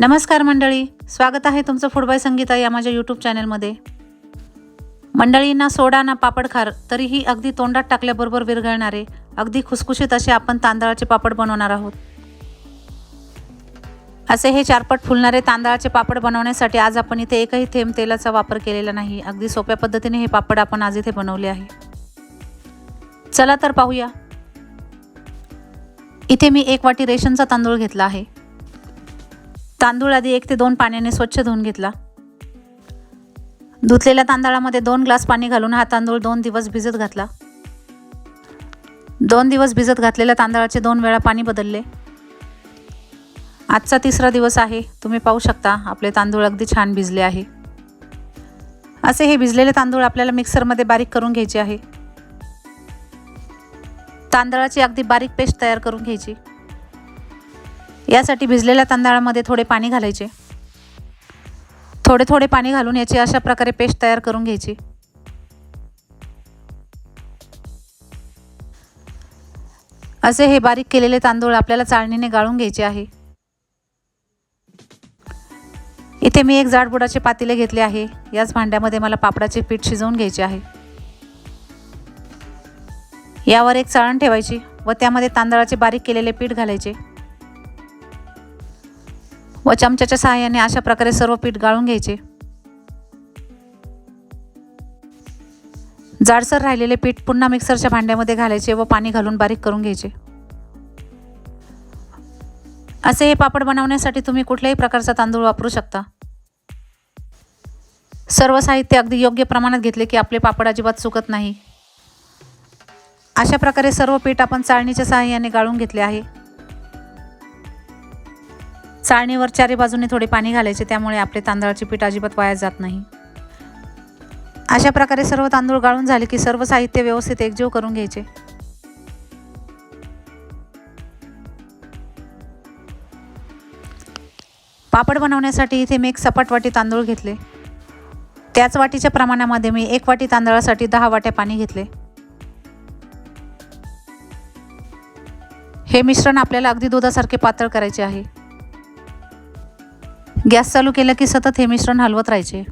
नमस्कार मंडळी स्वागत आहे तुमचं फुटबाय संगीता या माझ्या यूट्यूब चॅनलमध्ये. मंडळींना सोडा ना पापड खार तरीही अगदी तोंडात टाकल्याबरोबर विरघळणारे अगदी खुसखुशीत असे आपण तांदळाचे पापड बनवणार आहोत. असे हे चारपट फुलणारे तांदळाचे पापड बनवण्यासाठी आज आपण इथे एकही थेंब तेलाचा वापर केलेला नाही अगदी सोप्या पद्धतीने हे पापड आपण आज इथे बनवले आहे. चला तर पाहूया. इथे मी एक वाटी रेशनचा तांदूळ घेतला आहे. तांदूळ आधी एक ते दोन पाण्याने स्वच्छ धुवून घेतला. धुतलेल्या तांदळामध्ये दोन ग्लास पाणी घालून हा तांदूळ दोन दिवस भिजत घातला. दोन दिवस भिजत घातलेल्या तांदळाचे दोन वेळा पाणी बदलले. आजचा तिसरा दिवस आहे. तुम्ही पाहू शकता आपले तांदूळ अगदी छान भिजले आहे. असे हे भिजलेले तांदूळ आपल्याला मिक्सरमध्ये बारीक करून घ्यायचे आहे. तांदळाची अगदी बारीक पेस्ट तयार करून घ्यायची. यासाठी भिजलेल्या तांदळामध्ये थोडे पाणी घालायचे. थोडे थोडे पाणी घालून याची अशा प्रकारे पेस्ट तयार करून घ्यायची. असे हे बारीक केलेले तांदूळ आपल्याला चाळणीने गाळून घ्यायचे आहे. इथे मी एक जाडबुडाचे पातेले घेतले आहे. याच भांड्यामध्ये मला पापडाचे पीठ शिजवून घ्यायचे आहे. यावर एक चाळण ठेवायची व त्यामध्ये तांदळाचे बारीक केलेले पीठ घालायचे. व चमच्याच्या सहाय्याने अशा प्रकारे सर्व पीठ गाळून घ्यायचे. जाडसर राहिलेले पीठ पुन्हा मिक्सरच्या भांड्यामध्ये घालायचे व पाणी घालून बारीक करून घ्यायचे. असे हे पापड बनवण्यासाठी तुम्ही कुठल्याही प्रकारचा तांदूळ वापरू शकता. सर्व साहित्य अगदी योग्य प्रमाणात घेतले की आपले पापड अजिबात चुकत नाही. अशा प्रकारे सर्व पीठ आपण चाळणीच्या सहाय्याने गाळून घेतले आहे. चाळणीवर चारी बाजूने थोडे पाणी घालायचे त्यामुळे आपले तांदळाचे पीठ अजिबात वाया जात नाही. अशा प्रकारे सर्व तांदूळ गाळून झाले की सर्व साहित्य व्यवस्थित एकजीव करून घ्यायचे. पापड बनवण्यासाठी इथे मी एक सपाट वाटी तांदूळ घेतले. त्याच वाटीच्या प्रमाणामध्ये मी एक वाटी तांदळासाठी दहा वाट्या पाणी घेतले. हे मिश्रण आपल्याला अगदी दुधासारखे पातळ करायचे आहे. गॅस चालू केलं की सतत हे मिश्रण हलवत राहायचे.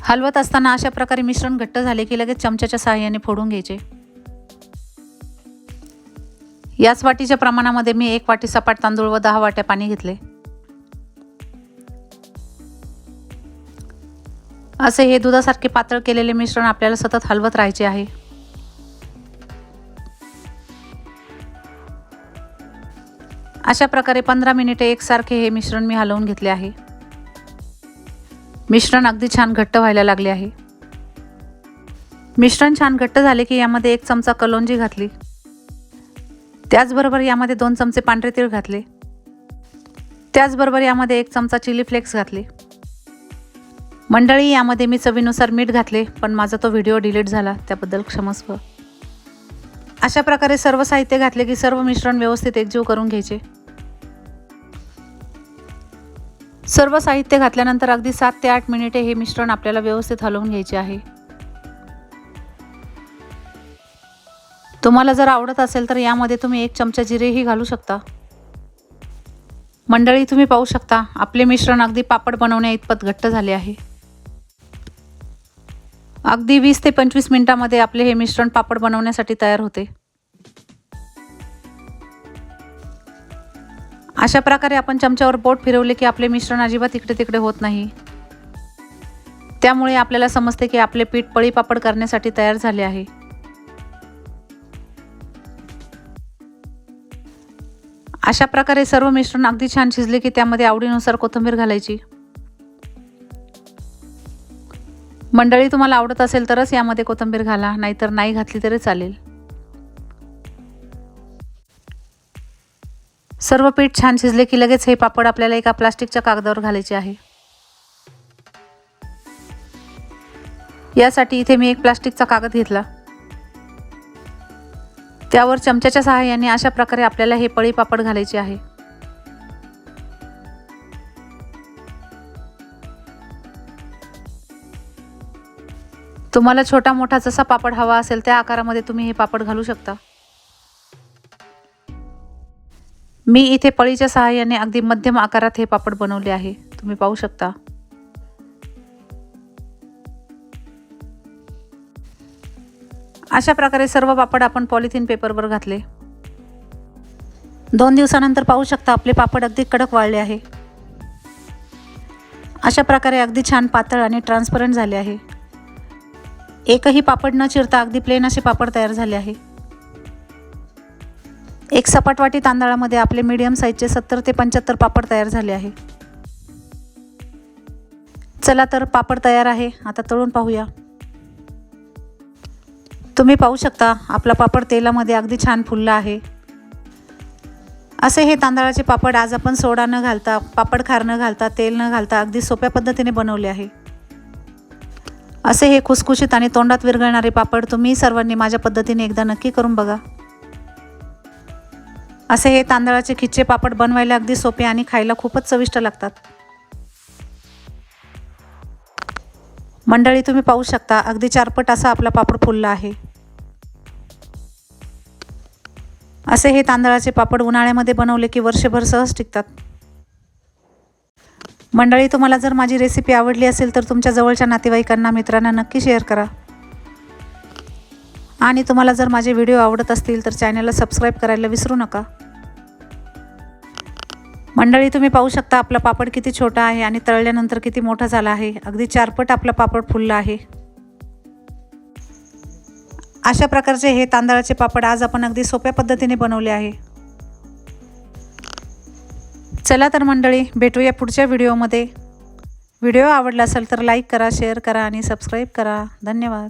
हलवत असताना अशा प्रकारे मिश्रण घट्ट झाले की लगेच चमच्याच्या सहाय्याने फोडून घ्यायचे. याच वाटीच्या प्रमाणामध्ये मी एक वाटी सपाट तांदूळ व दहा वाट्या पाणी घेतले. असे हे दुधासारखे पातळ केलेले मिश्रण आपल्याला सतत हलवत राहायचे आहे. अशा प्रकारे पंधरा मिनिटे एकसारखे हे मिश्रण मी हलवून घेतले आहे. मिश्रण अगदी छान घट्ट व्हायला लागले आहे. मिश्रण छान घट्ट झाले की यामध्ये एक चमचा कलोंजी घातली. त्याचबरोबर यामध्ये दोन चमचे पांढरे तीळ घातले. त्याचबरोबर यामध्ये एक चमचा चिली फ्लेक्स घातले. मंडळी यामध्ये मी चवीनुसार मीठ घातले पण माझा तो व्हिडिओ डिलीट झाला त्याबद्दल क्षमस्व. अशा प्रकारे सर्व साहित्य घातले की सर्व मिश्रण व्यवस्थित एकजीव करून घ्यायचे. सर्व साहित्य घातल्यानंतर अगदी सात ते आठ मिनिटे हे मिश्रण आपल्याला व्यवस्थित हलवून घ्यायचे आहे. तुम्हाला जर आवडत असेल तर यामध्ये तुम्ही एक चमचा जिरेही घालू शकता. मंडळी तुम्ही पाहू शकता आपले मिश्रण अगदी पापड बनवण्या इतपत घट्ट झाले आहे. अगदी वीस ते पंचवीस मिनटामध्ये आपले हे मिश्रण पापड बनवण्यासाठी तयार होते. अशा प्रकारे आपण चमच्यावर बोट फिरवले की आपले मिश्रण अजिबात इकडे तिकडे होत नाही. त्यामुळे आपल्याला समजते की आपले पीठ पळी पापड करण्यासाठी तयार झाले आहे. अशा प्रकारे सर्व मिश्रण अगदी छान शिजले की त्यामध्ये आवडीनुसार कोथिंबीर घालायची. मंडळी तुम्हाला आवडत असेल तरच यामध्ये कोथिंबीर घाला नाहीतर नाही घातली तरी चालेल. सर्व पीठ छान शिजले की लगेच हे पापड आपल्याला एका प्लास्टिकच्या कागदावर घालायचे आहे. यासाठी इथे मी एक प्लास्टिकचा कागद घेतला. त्यावर चमच्याच्या सहाय्याने अशा प्रकारे आपल्याला हे पळी पापड घालायचे आहे. तुम्हाला छोटा मोठा जसा पापड हवा असेल त्या आकारामध्ये तुम्ही हे पापड घालू शकता. मी इथे पळीच्या सहाय्याने अगदी मध्यम आकारात हे पापड बनवले आहे. तुम्ही पाहू शकता. अशा प्रकारे सर्व पापड आपण पॉलिथिन पेपरवर घातले. दोन दिवसानंतर पाहू शकता आपले पापड अगदी कडक वाळले आहे. अशा प्रकारे अगदी छान पातळ आणि ट्रान्सपरंट झाले आहे. एकही पापड न चिरता अगदी प्लेन असे पापड तयार झाले आहे. एक सपाट वाटी तांदळामध्ये आपले मीडियम साईजचे सत्तर ते पंच्याहत्तर पापड तयार झाले आहे. चला तर पापड तयार आहे. आता तळून पाहूया. तुम्ही पाहू शकता आपला पापड तेलामध्ये अगदी छान फुलला आहे. असे हे तांदळाचे पापड आज आपण सोडा न घालता पापड खार न घालता तेल न घालता अगदी सोप्या पद्धतीने बनवले आहे. असे हे खुसखुशीत आणि तोंडात विरघळणारे पापड तुम्ही सर्वांनी माझ्या पद्धतीने एकदा नक्की करून बघा. असे हे तांदळाचे खिच्चे पापड बनवायला अगदी सोपे आणि खायला खूपच चविष्ट लागतात. मंडळी तुम्ही पाहू शकता अगदी चारपट असा आपला पापड फुलला आहे. असे हे तांदळाचे पापड उन्हाळ्यामध्ये बनवले की वर्षभर सहज टिकतात. मंडळी तुम्हाला जर माझी रेसिपी आवडली असेल तर तुमच्या जवळच्या नातेवाईकांना मित्रांना नक्की शेअर करा. आणि तुम्हाला जर माझे व्हिडिओ आवडत असतील तर चॅनलला सबस्क्राईब करायला विसरू नका. मंडळी तुम्ही पाहू शकता आपला पापड किती छोटा आहे आणि तळल्यानंतर किती मोठा झाला आहे. अगदी चारपट आपला पापड फुलला आहे. अशा प्रकारचे हे तांदळाचे पापड आज आपण अगदी सोप्या पद्धतीने बनवले आहे. चला तर मंडळी भेटूया पुढच्या व्हिडिओमध्ये. व्हिडिओ आवडला असेल तर लाईक करा शेअर करा आणि सबस्क्राईब करा. धन्यवाद.